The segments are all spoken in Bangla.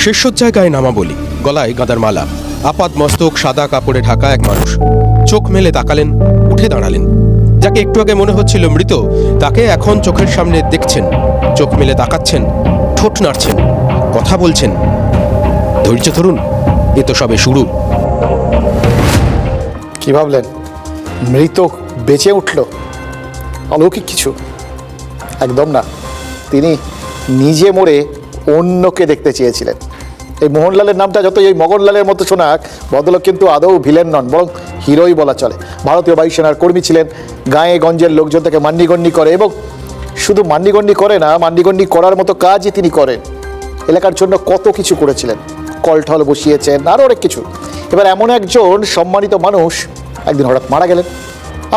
শীর্ষোচ্চায় গায়ে নামা বলি গলায় গাদার মালা আপাত মস্তক, সাদা কাপড়ে ঢাকা এক মানুষ। চোখ মেলে তাকালেন, উঠে দাঁড়ালেন। যাকে একটু আগে মনে হচ্ছিল মৃত, তাকে এখন চোখের সামনে দেখছেন। চোখ মেলে তাকাচ্ছেন, ঠোঁট নাড়ছেন, কথা বলছেন। ধৈর্য ধরুন, এ তো সবে শুরু। কি ভাবলেন? মৃত বেঁচে উঠল? অলৌকিক কিছু? একদম না। তিনি নিজে মরে অন্যকে দেখতে চেয়েছিলেন। এই মোহনলালের নামটা যত এই মগনলালের মতো শোনাক ভদ্রলোক কিন্তু আদৌ ভিলেন নন, বরং হিরোই বলা চলে। ভারতীয় বায়ুসেনার কর্মী ছিলেন, গায়ে গঞ্জের লোকজন তাকে মান্যিগণ্যি করে এবং শুধু মান্ডিগণ্ডি করে না মান্ডিগণ্ডি করার মতো কাজই তিনি করেন। এলাকার জন্য কত কিছু করেছিলেন, কলঠল বসিয়েছেন, আরও অনেক কিছু। এবার এমন একজন সম্মানিত মানুষ একদিন হঠাৎ মারা গেলেন।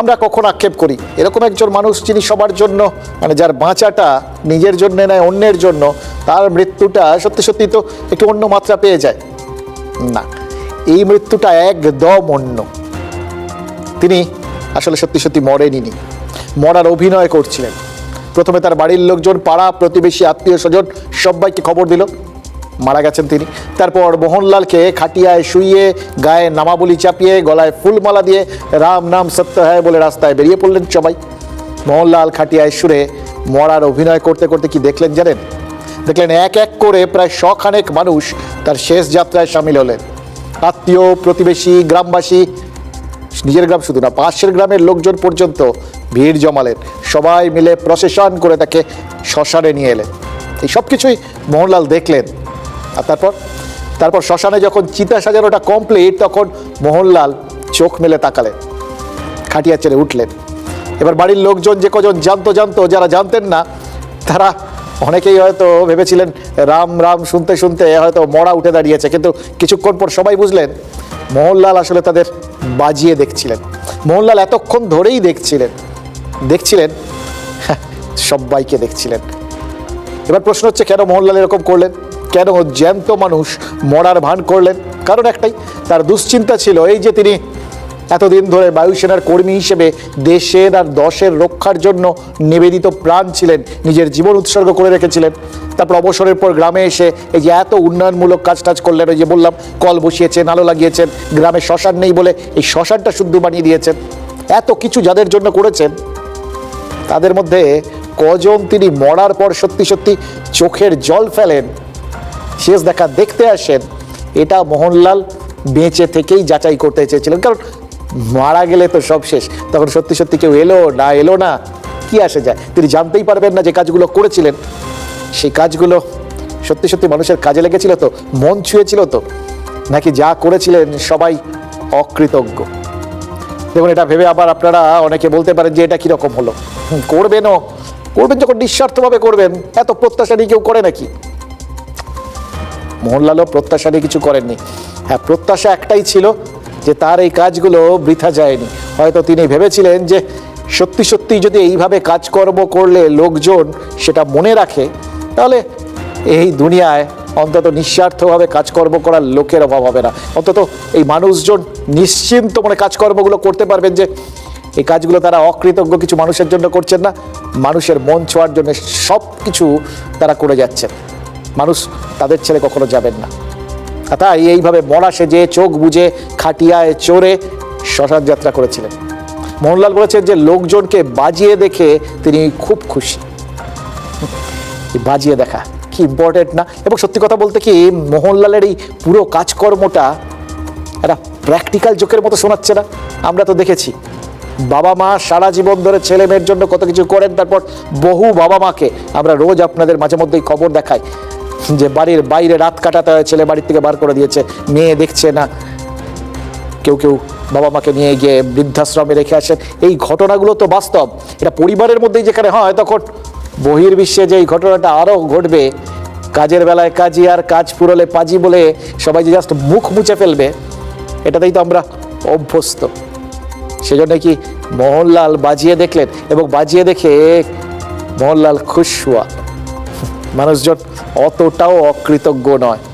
আমরা কখন আক্ষেপ করি? এরকম একজন মানুষ যিনি সবার জন্য মানে যার বাঁচাটা নিজের জন্য নয়, অন্যের জন্য, তার মৃত্যুটা সত্যি সত্যি তো একটু অন্য মাত্রা পেয়ে যায়। না, এই মৃত্যুটা একদম অন্য। তিনি আসলে সত্যি সত্যি মরেনি মরার অভিনয় করছিলেন। প্রথমে তার বাড়ির লোকজন, পাড়া, প্রতিবেশী আত্মীয় স্বজন সবাইকে খবর দিল। মারা গেছেন তিনি। তারপর মোহনলালকে খাটিয়ায় শুইয়ে গায়ে নামাবলি চাপিয়ে গলায় ফুলমালা দিয়ে রাম নাম সত্য হ্যায় বলে রাস্তায় বেরিয়ে পড়লেন সবাই। মোহনলাল খাটিয়ায় সুরে মরার অভিনয় করতে করতে কি দেখলেন জানেন? দেখলেন এক এক করে প্রায় শখানেক মানুষ তার শেষ যাত্রায় সামিল হলেন। আত্মীয়, প্রতিবেশী, গ্রামবাসী, নিজের গ্রাম শুধু না, পাশের গ্রামের লোকজন পর্যন্ত ভিড় জমালেন। সবাই মিলে প্রসেশন করে তাকে শ্মশানে নিয়ে এলেন। এই সব কিছুই মোহনলাল দেখলেন। আর তারপর তারপর শ্মশানে যখন চিতা সাজানোটা কমপ্লিট তখন মোহনলাল চোখ মেলে তাকালেন খাটিয়া ছেড়ে উঠলেন। এবার বাড়ির লোকজন যে কজন জানতো জানতো যারা জানতেন না তারা অনেকেই হয়তো ভেবেছিলেন রাম রাম শুনতে শুনতে হয়তো মরা উঠে দাঁড়িয়েছে। কিন্তু কিছুক্ষণ পর সবাই বুঝলেন মোহনলাল আসলে তাদের বাজিয়ে দেখছিলেন। মোহনলাল এতক্ষণ ধরেই দেখছিলেন দেখছিলেন হ্যাঁ, সবাইকে দেখছিলেন। এবার প্রশ্ন হচ্ছে কেন মোহনলাল এরকম করলেন? কেন জ্যান্ত মানুষ মরার ভান করলেন? কারণ একটাই, তার দুশ্চিন্তা ছিল এই যে তিনি এতদিন ধরে বায়ুসেনার কর্মী হিসেবে দেশের আর দশের রক্ষার জন্য নিবেদিত প্রাণ ছিলেন, নিজের জীবন উৎসর্গ করে রেখেছিলেন। তারপর অবসরের পর গ্রামে এসে এই যে এত উন্নয়নমূলক কাজ টাজ করলেন ওই যে বললাম, কল বসিয়েছেন, আলো লাগিয়েছেন, গ্রামে শ্মশান নেই বলে এই শ্মশানটা শুদ্ধ বানিয়ে দিয়েছেন। এত কিছু যাদের জন্য করেছেন, তাদের মধ্যে কজন তিনি মরার পর সত্যি সত্যি চোখের জল ফেলেন শেষ দেখা দেখতে আসেন, এটা মোহনলাল বেঁচে থেকেই যাচাই করতে চেয়েছিলেন। কারণ মারা গেলে তো সব শেষ, তখন সত্যি সত্যি কেউ এলো না এলো না, কি আসে যায়? তিনি জানতেই পারবেন না যে কাজগুলো করেছিলেন। সেই কাজগুলো সত্যি সত্যি মানুষের কাজে লেগেছিল তো, মন ছুঁয়েছিল তো, নাকি যা করেছিলেন সবাই অকৃতজ্ঞ। দেখুন, এটা ভেবে আবার আপনারা অনেকে বলতে পারেন যে এটা কীরকম হলো। করবেনও, করবেন যখন নিঃস্বার্থভাবে করবেন, এত প্রত্যাশা নিয়ে কেউ করে নাকি? মোহনলালও প্রত্যাশা নিয়ে কিছু করেননি। হ্যাঁ প্রত্যাশা একটাই ছিল যে তার এই কাজগুলো বৃথা যায়নি। হয়তো তিনি ভেবেছিলেন যে সত্যি সত্যি যদি এইভাবে কাজকর্ম করলে লোকজন সেটা মনে রাখে, তাহলে এই দুনিয়ায় অন্তত নিঃস্বার্থভাবে কাজকর্ম করার লোকের অভাব হবে না। অন্তত এই মানুষজন নিশ্চিন্ত মনে কাজকর্মগুলো করতে পারবেন যে এই কাজগুলো তারা অকৃতজ্ঞ কিছু মানুষের জন্য করছেন না। মানুষের মন ছোঁয়ার জন্য সব কিছু তারা করে যাচ্ছেন। মানুষ তাদের ছেড়ে কখনো যাবেন না। তাই এইভাবে মরা সেজে, চোখ বুঝে খাটিয়ায় চড়ে শ্মশান যাত্রা করেছিলেন। মোহনলাল বলেছেন যে লোকজনকে বাজিয়ে দেখে তিনি খুব খুশি। বাজিয়ে দেখা কি ইম্পর্টেন্ট না? এবং সত্যি কথা বলতে কি মোহনলালের এই পুরো কাজকর্মটা একটা প্র্যাকটিক্যাল জোকের মতো শোনাচ্ছে না। আমরা তো দেখেছি, বাবা মা সারা জীবন ধরে ছেলে মেয়ের জন্য কত কিছু করেন, তারপর বহু বাবা মাকে আমরা রোজ আপনাদের মাঝে মধ্যেই খবর দেখাই। যে বাড়ির বাইরে রাত কাটাতে হয়, ছেলে বাড়ির থেকে বার করে দিয়েছে। মেয়ে দেখছে না। কেউ কেউ বাবা মাকে নিয়ে গিয়ে বৃদ্ধাশ্রমে রেখে আসেন। এই ঘটনাগুলো তো বাস্তব। এটা পরিবারের মধ্যেই যেখানে হয়, তখন বহির্বিশ্বে যে এই ঘটনাটা আরও ঘটবে, কাজের বেলায় কাজী আর কাজ পুরোলে পাজি বলে সবাই যে জাস্ট মুখ মুছে ফেলবে, এটাতেই তো আমরা অভ্যস্ত। সেজন্য কি মোহনলাল বাজিয়ে দেখলেন? এবং বাজিয়ে দেখে মোহনলাল খুশ হওয়া মানুষজন অতটাও অকৃতজ্ঞ নয়।